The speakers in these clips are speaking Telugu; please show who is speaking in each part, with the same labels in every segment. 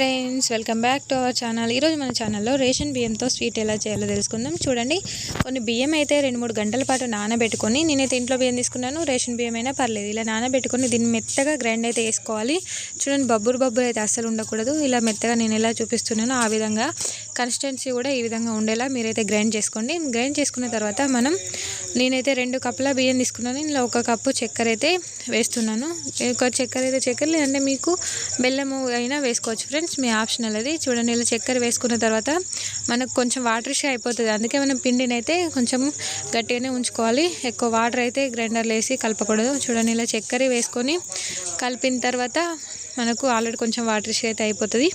Speaker 1: Friends welcome back to our channel. ఈరోజు మన ఛానల్లో రేషన్ బియ్యంతో స్వీట్ ఎలా చేయాలో తెలుసుకుందాం. చూడండి కొన్ని బియ్యం అయితే రెండు మూడు గంటల పాటు నానబెట్టుకొని నేనైతే ఇంట్లో బియ్యం తీసుకున్నాను. రేషన్ బియ్యం అయినా పర్లేదు. ఇలా నానబెట్టుకొని దీన్ని మెత్తగా గ్రైండ్ అయితే వేసుకోవాలి. చూడండి బబ్బురు బబ్బురు అయితే అస్సలు ఉండకూడదు. ఇలా మెత్తగా నేను ఎలా చూపిస్తున్నానో ఆ విధంగా కన్సిస్టెన్సీ కూడా ఈ విధంగా ఉండేలా మీరైతే గ్రైండ్ చేసుకోండి. గ్రైండ్ చేసుకున్న తర్వాత మనం నేనైతే రెండు కప్పుల బియ్యం తీసుకున్నాను. ఇందులో ఒక కప్పు చక్కెర అయితే వేస్తున్నాను. ఒక చక్కెర అయితే చక్కెర లేదంటే మీకు బెల్లము అయినా వేసుకోవచ్చు ఫ్రెండ్స్ మీ ఆప్షనల్ అది. చూడండి ఇలా చక్కెర వేసుకున్న తర్వాత మనకు కొంచెం వాటర్షే అయిపోతుంది. అందుకే మనం పిండిని అయితే కొంచెం గట్టిగానే ఉంచుకోవాలి. ఎక్కువ వాటర్ అయితే గ్రైండర్లో వేసి కలపకూడదు. చూడండి ఇలా చక్కెర వేసుకొని కలిపిన తర్వాత మనకు ఆల్రెడీ కొంచెం వాటర్షే అయితే అయిపోతుంది.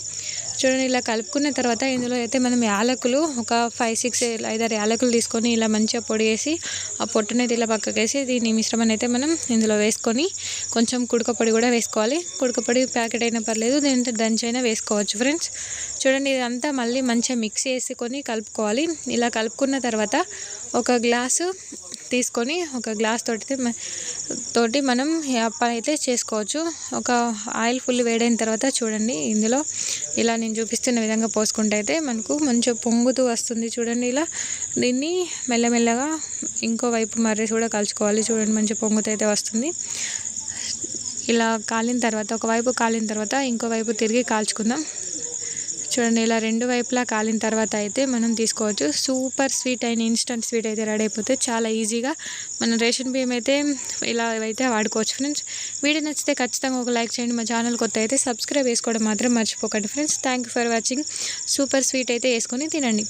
Speaker 1: చూడండి ఇలా కలుపుకున్న తర్వాత ఇందులో అయితే మనం యాలకులు ఒక ఫైవ్ సిక్స్ ఐదారు యాలకులు తీసుకొని ఇలా మంచిగా పొడి వేసి ఆ పొట్టునైతే ఇలా పక్కకేసి దీని మిశ్రమాన్ని అయితే మనం ఇందులో వేసుకొని కొంచెం కుడక పొడి కూడా వేసుకోవాలి. కుడక పొడి ప్యాకెట్ అయినా పర్లేదు దీంతో దంచైనా వేసుకోవచ్చు ఫ్రెండ్స్ చూడండి ఇదంతా మళ్ళీ మంచిగా మిక్స్ చేసుకొని కలుపుకోవాలి. ఇలా కలుపుకున్న తర్వాత ఒక గ్లాసు తీసుకొని ఒక గ్లాస్ తోటి తోటి మనం అప్ప అయితే చేసుకోవచ్చు. ఒక ఆయిల్ ఫుల్ వేడైన తర్వాత చూడండి ఇందులో ఇలా నేను చూపిస్తున్న విధంగా పోసుకుంటే అయితే మనకు మంచిగా పొంగుతూ వస్తుంది చూడండి ఇలా. దీన్ని మెల్లమెల్లగా ఇంకో వైపు మర్రేసి కూడా కలుసుకోవాలి చూడండి మంచి పొంగుతూ అయితే వస్తుంది. ఇలా కాలిన తర్వాత ఒకవైపు కాలిన తర్వాత ఇంకో వైపు తిరిగి కాల్చుకుందాం. చూడండి ఇలా రెండు వైపులా కాలిన తర్వాత అయితే మనం తీసుకోవచ్చు. సూపర్ స్వీట్ అయిన ఇన్స్టంట్ స్వీట్ అయితే రెడీ అయిపోతే చాలా ఈజీగా మనం రేషన్ బియ్యం అయితే ఇలా అయితే వాడుకోవచ్చు ఫ్రెండ్స్. వీడియో నచ్చితే ఖచ్చితంగా ఒక లైక్ చేయండి. మా ఛానల్ కొత్త అయితే సబ్స్క్రైబ్ చేసుకోవడం మాత్రం మర్చిపోకండి friends. Thank for watching super sweet అయితే వేసుకొని తినండి.